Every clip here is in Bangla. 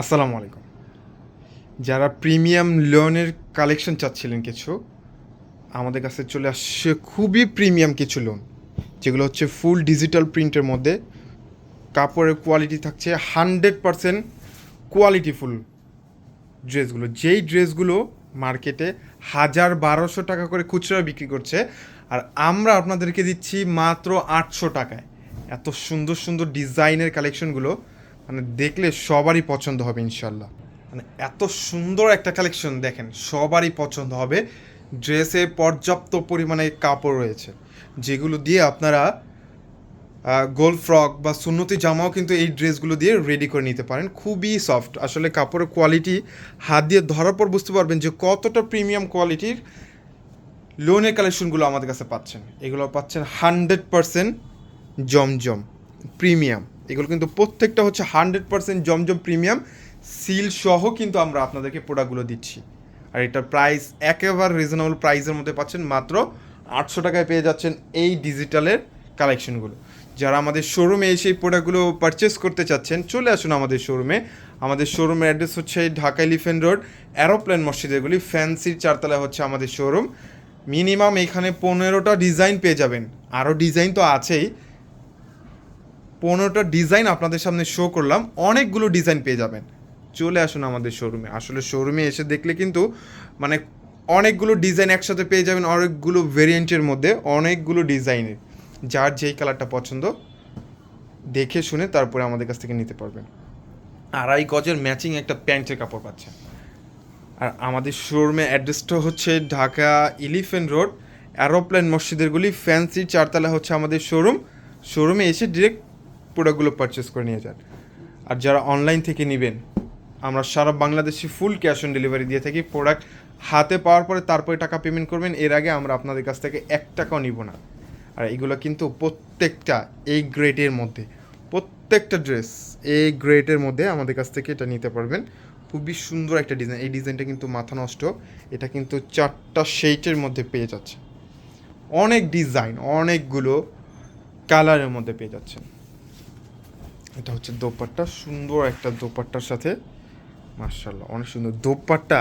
আসসালামু আলাইকুম। যারা প্রিমিয়াম লোনের কালেকশন চাচ্ছিলেন কিছু, আমাদের কাছে চলে আসছে খুবই প্রিমিয়াম কিছু লোন, যেগুলো হচ্ছে ফুল ডিজিটাল প্রিন্টের মধ্যে। কাপড়ের কোয়ালিটি থাকছে হান্ড্রেড পারসেন্ট কোয়ালিটিফুল ড্রেসগুলো। যেই ড্রেসগুলো মার্কেটে হাজার বারোশো টাকা করে খুচরা বিক্রি করছে, আর আমরা আপনাদেরকে দিচ্ছি মাত্র আটশো টাকায়। এত সুন্দর সুন্দর ডিজাইনের কালেকশনগুলো মানে দেখলে সবারই পছন্দ হবে ইনশাল্লাহ মানে এত সুন্দর একটা কালেকশন দেখেন, সবারই পছন্দ হবে। ড্রেসে পর্যাপ্ত পরিমাণে কাপড় রয়েছে, যেগুলো দিয়ে আপনারা গোল ফ্রক বা সুন্নতি জামাও কিন্তু এই ড্রেসগুলো দিয়ে রেডি করে নিতে পারেন। খুবই সফট আসলে কাপড়ের কোয়ালিটি হাত দিয়ে ধরার পর বুঝতে পারবেন যে কতটা প্রিমিয়াম কোয়ালিটির লোনের কালেকশনগুলো আমাদের কাছে পাচ্ছেন। এগুলো পাচ্ছেন হান্ড্রেড পারসেন্ট জমজম প্রিমিয়াম এগুলো কিন্তু প্রত্যেকটা হচ্ছে hundred percent Zamzam premium. Seal সহ কিন্তু আমরা আপনাদেরকে প্রোডাক্টগুলো দিচ্ছি। আর এটার প্রাইস একেবারে রিজনেবল প্রাইসের মধ্যে পাচ্ছেন মাত্র আটশো টাকায় পেয়ে যাচ্ছেন এই ডিজিটালের কালেকশনগুলো। যারা আমাদের শোরুমে এসে এই প্রোডাক্টগুলো পারচেস করতে চাচ্ছেন, চলে আসুন আমাদের শোরুমে। আমাদের শোরুমের অ্যাড্রেস হচ্ছে ঢাকা এলিফেন্ট রোড অ্যারোপ্লেন মসজিদেরগুলি ফ্যান্সির চারতলায় হচ্ছে আমাদের শোরুম। মিনিমাম এখানে পনেরোটা ডিজাইন পেয়ে যাবেন। আরও ডিজাইন তো আছেই। পনেরোটা ডিজাইন আপনাদের সামনে শো করলাম। অনেকগুলো ডিজাইন পেয়ে যাবেন। চলে আসুন আমাদের শোরুমে আসলে শোরুমে এসে দেখলে কিন্তু মানে অনেকগুলো ডিজাইন একসাথে পেয়ে যাবেন অনেকগুলো ভেরিয়েন্টের মধ্যে, অনেকগুলো ডিজাইনের যার যেই কালারটা পছন্দ, দেখে শুনে তারপরে আমাদের কাছ থেকে নিতে পারবেন। আড়াই গজের ম্যাচিং একটা প্যান্টের কাপড় পাচ্ছেন আর আমাদের শোরুমে অ্যাড্রেসটা হচ্ছে ঢাকা ইলিফেন্ট রোড অ্যারোপ্লেন মসজিদেরগুলি ফ্যান্সি চারতলা হচ্ছে আমাদের শোরুম শোরুমে এসে ডিরেক্ট প্রোডাক্টগুলো পারচেস করে নিয়ে যান। আর যারা অনলাইন থেকে নেবেন, আমরা সারা বাংলাদেশে ফুল ক্যাশ অন ডেলিভারি দিয়ে থাকি। প্রোডাক্ট হাতে পাওয়ার পরে তারপরে টাকা পেমেন্ট করবেন, এর আগে আমরা আপনাদের কাছ থেকে এক টাকাও নিব না। আর এগুলো কিন্তু প্রত্যেকটা এই গ্রেডের মধ্যে, প্রত্যেকটা ড্রেস এই গ্রেডের মধ্যে আমাদের কাছ থেকে এটা নিতে পারবেন। খুবই সুন্দর একটা ডিজাইন এই ডিজাইনটা কিন্তু মাথা নষ্ট। এটা কিন্তু চারটা শেইটের মধ্যে পেয়ে যাচ্ছে। অনেক ডিজাইন অনেকগুলো কালারের মধ্যে পেয়ে যাচ্ছেন। এটা হচ্ছে দোপাট্টা, সুন্দর একটা দোপাট্টার সাথে মার্শাল্লাহ অনেক সুন্দর দোপাট্টা।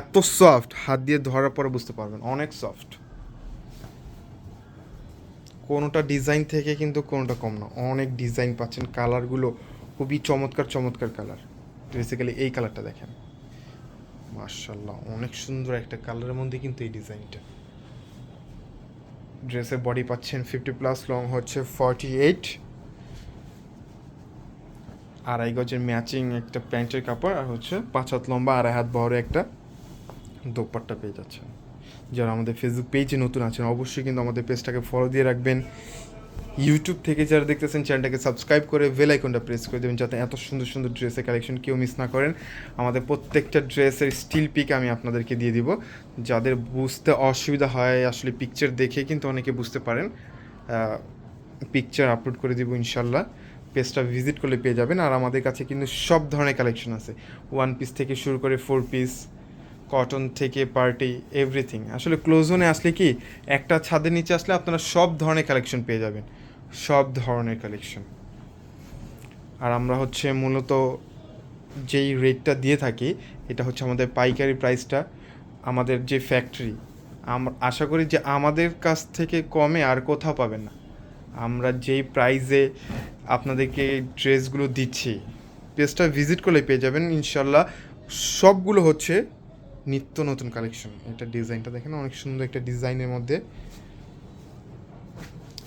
এত সফট হাত দিয়ে ধরার পরে বুঝতে পারবেন, অনেক সফট কোনোটা ডিজাইন থেকে কিন্তু কোনোটা কম না, অনেক ডিজাইন পাচ্ছেন কালারগুলো খুবই চমৎকার চমৎকার কালার বেসিক্যালি এই কালারটা দেখেন। মার্শাল্লাহ অনেক সুন্দর একটা কালারের মধ্যে কিন্তু এই ডিজাইনটা ড্রেসের বডি পাচ্ছেন ফিফটি প্লাস লং হচ্ছে ফর্টি এইট আড়াই গজের ম্যাচিং একটা প্যান্টের কাপড় আর হচ্ছে পাঁচ হাত লম্বা, আড়াই হাত বড় একটা দোপাট্টা পেয়ে যাচ্ছেন। যারা আমাদের ফেসবুক পেজে নতুন আছেন, অবশ্যই কিন্তু আমাদের পেজটাকে ফলো দিয়ে রাখবেন। ইউটিউব থেকে যারা দেখতেছেন চ্যানেলটাকে সাবস্ক্রাইব করে বেল প্রেস করে দেবেন, যাতে এত সুন্দর সুন্দর ড্রেসের কালেকশন কেউ মিস না করেন। আমাদের প্রত্যেকটা ড্রেসের স্টিল পিক আমি আপনাদেরকে দিয়ে দিব। যাদের বুঝতে অসুবিধা হয়, আসলে পিকচার দেখে কিন্তু অনেকে বুঝতে পারেন। পিকচার আপলোড করে দিব ইনশাল্লাহ। পেজটা ভিজিট করলে পেয়ে যাবেন। আর আমাদের কাছে কিন্তু সব ধরনের কালেকশন আছে। ওয়ান পিস থেকে শুরু করে ফোর পিস কটন থেকে পার্টি এভরিথিং আসলে ক্লোজনে আসলে কি, একটা ছাদের নিচে আসলে আপনারা সব ধরনের কালেকশন পেয়ে যাবেন। সব ধরনের কালেকশন আর আমরা হচ্ছে মূলত যেই রেটটা দিয়ে থাকি, এটা হচ্ছে আমাদের পাইকারি প্রাইসটা আমাদের যে ফ্যাক্টরি আশা করি যে আমাদের কাছ থেকে কমে আর কোথাও পাবেন না। আমরা যেই প্রাইজে আপনাদেরকে ড্রেসগুলো দিচ্ছি পেজটা ভিজিট করলে পেয়ে যাবেন। ইনশাল্লাহ সবগুলো হচ্ছে নিত্য নতুন কালেকশন এটা ডিজাইনটা দেখেন, অনেক সুন্দর একটা ডিজাইনের মধ্যে।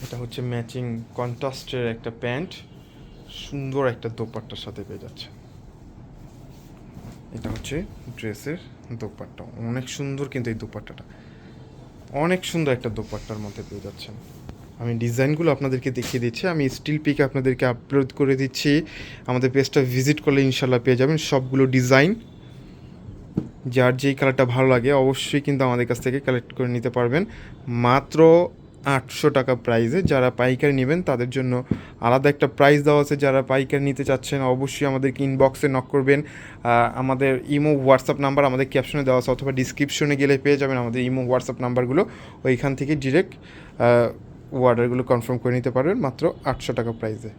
এটা হচ্ছে ম্যাচিং কন্ট্রাস্টের একটা প্যান্ট। সুন্দর একটা দোপাট্টার সাথে পেয়ে যাচ্ছে। এটা হচ্ছে ড্রেসের দোপাট্টা। অনেক সুন্দর কিন্তু এই দোপাট্টাটা। অনেক সুন্দর একটা দোপাট্টার মধ্যে পেয়ে যাচ্ছেন। আমি ডিজাইনগুলো আপনাদেরকে দেখিয়ে দিচ্ছি। আমি স্টিল পিক আপনাদেরকে আপলোড করে দিচ্ছি। আমাদের পেজটা ভিজিট করলে ইনশাল্লাহ পেয়ে যাবেন সবগুলো ডিজাইন যার যেই কালারটা ভালো লাগে অবশ্যই কিন্তু আমাদের কাছ থেকে কালেক্ট করে নিতে পারবেন। মাত্র আটশো টাকা প্রাইসে যারা পাইকারি নেবেন, তাদের জন্য আলাদা একটা প্রাইস দেওয়া আছে। যারা পাইকারি নিতে চাচ্ছেন, অবশ্যই আমাদেরকে ইনবক্সে নক করবেন। আমাদের ইমো হোয়াটসঅ্যাপ নাম্বার আমাদের ক্যাপশনে দেওয়া আছে, অথবা ডিসক্রিপশনে গেলে পেয়ে যাবেন আমাদের ইমো হোয়াটসঅ্যাপ নাম্বারগুলো ওইখান থেকে ডিরেক্ট অর্ডারগুলো কনফার্ম করে নিতে পারবেন মাত্র আটশো টাকা প্রাইসে